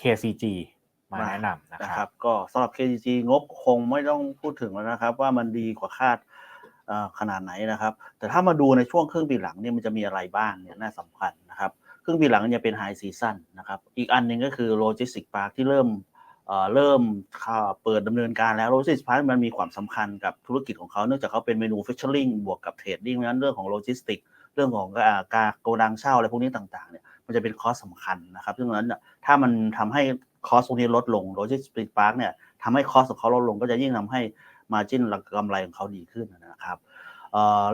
KCG มาแนะนำนะนะคครัรับบก็สำหรับ KGG งบคงไม่ต้องพูดถึงแล้วนะครับ ว่ามันดีกว่าคาดเอ่อขนาดไหนนะครับ แต่ถ้ามาดูในช่วงครึ่งปีหลังเนี่ยมันจะมีอะไรบ้างเนี่ยน่าสำคัญนะครับครึ่งปีหลังเนี่ยเป็นไฮซีซั o นนะครับอีกอันหนึ่งก็คือโลจิสติกพาร์คที่เริ่มเอ่อเริ่มเข้าเปิดดำเนินการแล้วโลจิสติกพาร์คมันมีความสำคัญกับธุรกิจของเขาเนื่องจากเขาเป็นเมนูฟิชเชอร์ลิงบวกกับเทรดดิ้งเพราะฉะนั้นเรื่องของโลจิสติก เรื่องของอ่าการโกดังเช่าอะไรพวกนี้ต่างๆเนี่ย มันจะเป็นคอสสำคัญนะครับซึ่งนั้นถ้ามันทำให้คอสตรงนี้ลดลงโลจิสติกพาร์คเนี่ยทำให้คอสของเขาลดลงก็จะยิ่งทำให้มาจิ้นกำไรของเขาดีขึ้นนะครับ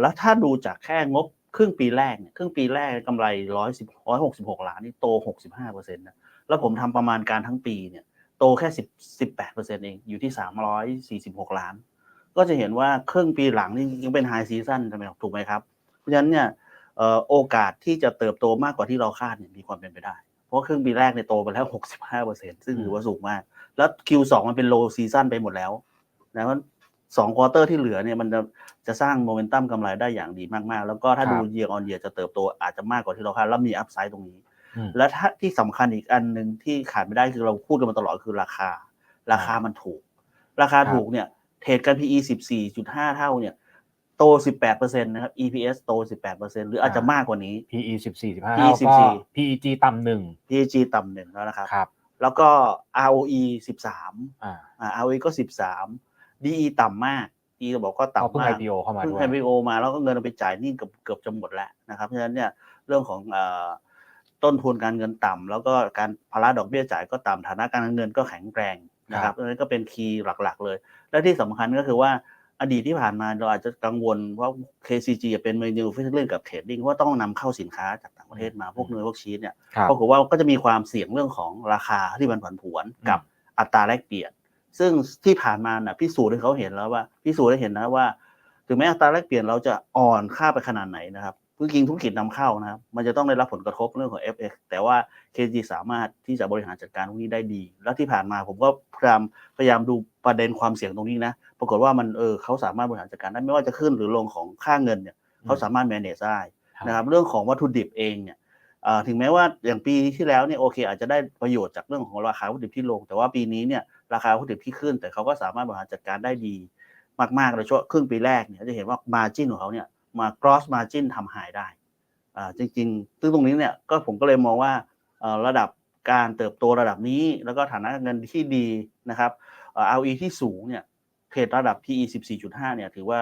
แล้วถ้าดูจากแค่งบครึ่งปีแรกเนี่ยครึ่งปีแรกกำไรร้อยสิบร้อยหกสิบหกล้านนี่โตหกสิบห้าเปอร์เซ็นต์นะแล้วผมทำประมาณการทั้งปีเนี่ยโตแค่สิบสิบแปดเปอร์เซ็นต์เองอยู่ที่สามร้อยสี่สิบหกล้าน ก็จะเห็นว่าครึ่งปีหลังนี่ยังเป็นไฮซีซั o นใช่ไหมครับถูกไหมครับ เพราะฉะนั้นเนี่ย โอกาสที่จะเติบโตมากกว่าที่เราคาดเนี่ยมีความเป็นไปได้ เพราะครึ่งปีแรกเนี่ยโตไปแล้วหกสิบห้าเปอร์เซ็นต์ซึ่งถือว่าสูงมาก แล้ว Q2 มันเป็นโลซีซั o นไปหมดแล้วนะว่าสองควอเตอร์ที่เหลือเนี่ยมันจะจะสร้างโมเมนตัมกำไรได้อย่างดีมากๆ แล้วก็ถ้าครับดูเยียร์ออนเยียจะเติบโตอาจจะมากกว่าที่เราคาดแล้วมีอัพไซด์ตรงนี้อืมและถ้าที่สำคัญอีกอันหนึ่งที่ขาดไม่ได้คือเราพูดกันมาตลอดคือราคา ราคามันถูก ราคาถูกเนี่ยเทรดกัน PE 14.5 เท่าเนี่ย โต 18%นะครับ EPS โต 18%หรืออาจจะมากกว่านี้ PE สิบสี่สิบห้า PE ก็14 PEG ต่ำหนึ่ง PEG ต่ำหนึ่งแล้วนะครับครับแล้วก็ ROE 13อ่าอ่า ROE ก็ 13 DE ต่ำมาก DE จะบอกก็ก็เพิ่งต่ำมาก IPO เข้ามาเพิ่งด้วย IPO มาแล้วก็เงินเอาไปจ่ายหนี่เกือบเกือบจะหมดแล้วนะครับเพราะฉะนั้นเนี่ยเรื่องของเอ่อต้นทุนการเงินต่ำแล้วก็การภาระดอกเบี้ยจ่ายก็ต่ำฐานะการเงินก็แข็งแกร่งนะครับเพราะฉะนั้นก็เป็นคีย์หลักๆ เลย และที่สำคัญก็คือว่า อดีตที่ผ่านมาเราอาจจะกังวลว่า KCG จะเป็นเมนูฟิชเชอร์กับเทรดดิ้งเพราะว่าต้องนำเข้าสินค้าจากต่างประเทศมาพวกเนื้อพวกชีสเนี่ยครับปรากฏว่าก็จะมีความเสี่ยงเรื่องของราคาที่มันผันผวนกับอัตราแลกเปลี่ยน ซึ่งที่ผ่านมาน่ะพิสูจน์ให้เขาเห็นแล้วว่าพิสูจน์ให้เห็นนะว่า ถึงแม้อัตราแลกเปลี่ยนเราจะอ่อนค่าไปขนาดไหนนะครับ เพื่อกิงธุรกิจนำเข้านะครับ มันจะต้องได้รับผลกระทบเรื่องของ FX แต่ว่า KG สามารถที่จะบริหารจัดการตรงนี้ได้ดี แล้วที่ผ่านมาผมก็พยายามพยายามดูประเด็นความเสี่ยงตรงนี้นะ ปรากฏว่ามันเออเขาสามารถบริหารจัดการได้ไม่ว่าจะขึ้นหรือลงของค่าเงินเนี่ยเขาสามารถ manage ได้นะครับ เรื่องของวัตถุดิบเองเนี่ยเอ่อถึงแม้ว่าอย่างปีที่แล้วเนี่ยโอเค อาจจะได้ประโยชน์จากเรื่องของราคาวัตถุดิบที่ลง แต่ว่าปีนี้เนี่ยราคาวัตถุดิบที่ขึ้น แต่เขาก็สามารถบริหารจัดการได้ดี มากๆเลยช่วงครึ่งปีแรกเนี่ยจะเห็นว่า margin ของเขาเนี่ย มา cross margin ทำหายได้อ่าจริงๆ ซึ่งตรงนี้เนี่ยก็ผมก็เลยมองว่าเอ่อระดับการเติบโตระดับนี้ แล้วก็ฐานะเงินที่ดีนะครับเอ่อ ROE ที่สูงเนี่ยเทรดระดับ PE 14.5 เนี่ยถือว่า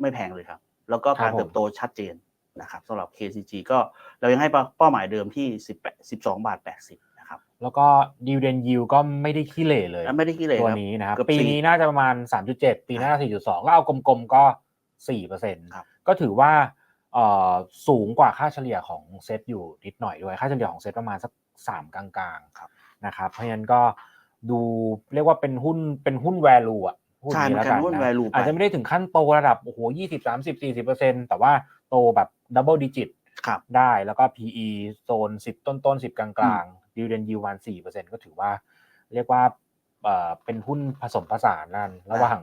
ไม่แพงเลยครับ แล้วก็การครับผมเติบโตชัดเจนนะครับสำหรับ KCG ก็เรายังให้เป้าหมายเดิมที่ 18 12 บาท 80 นะครับ แล้วก็ดิวเดนยิวก็ไม่ได้ขี้เหร่เลยและไม่ได้ขี้เหร่ตัวครับนี้นะครับเกือบปีสี่นี้น่าจะประมาณ 3.7 ปีหน้า 4.2 แล้วเอากลมๆก็ 4เปอร์เซ็นต์ครับก็ถือว่าเอ่อสูงกว่าค่าเฉลี่ยของเซตอยู่นิดหน่อยด้วย ค่าเฉลี่ยของเซตประมาณสัก3กลางๆครับนะครับเพราะฉะนั้นก็ดูเรียกว่าเป็นหุ้นเป็นหุ้น value อะพูดอใช่ย่างมันนี้แล้วกากัรนหุ้นนะ value ไปอาจจะไม่ได้ถึงขั้นโตระดับโอ้โห20 30 40เปอร์เซ็นต์แต่ว่าโตแบบ double digit ครับได้แล้วก็ PE โซน10ต้นต้นๆ10กลางกลางดิวเดนยิววัน4%ก็ถือว่า เรียกว่าเอ่อเป็นหุ้นผสมผสานนั่นระหว่าง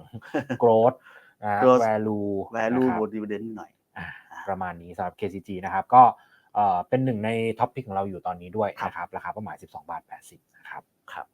growth นะฮะ Growth value value นะครับบวก dividend หน่อยอ่าประมาณนี้สำหรับ KCG นะครับ ก็เอ่อเป็นหนึ่งในท็อปพิกของเราอยู่ตอนนี้ด้วยครับนะครับ ราคาเป้าหมาย 12 บาท 80 นะครับครับ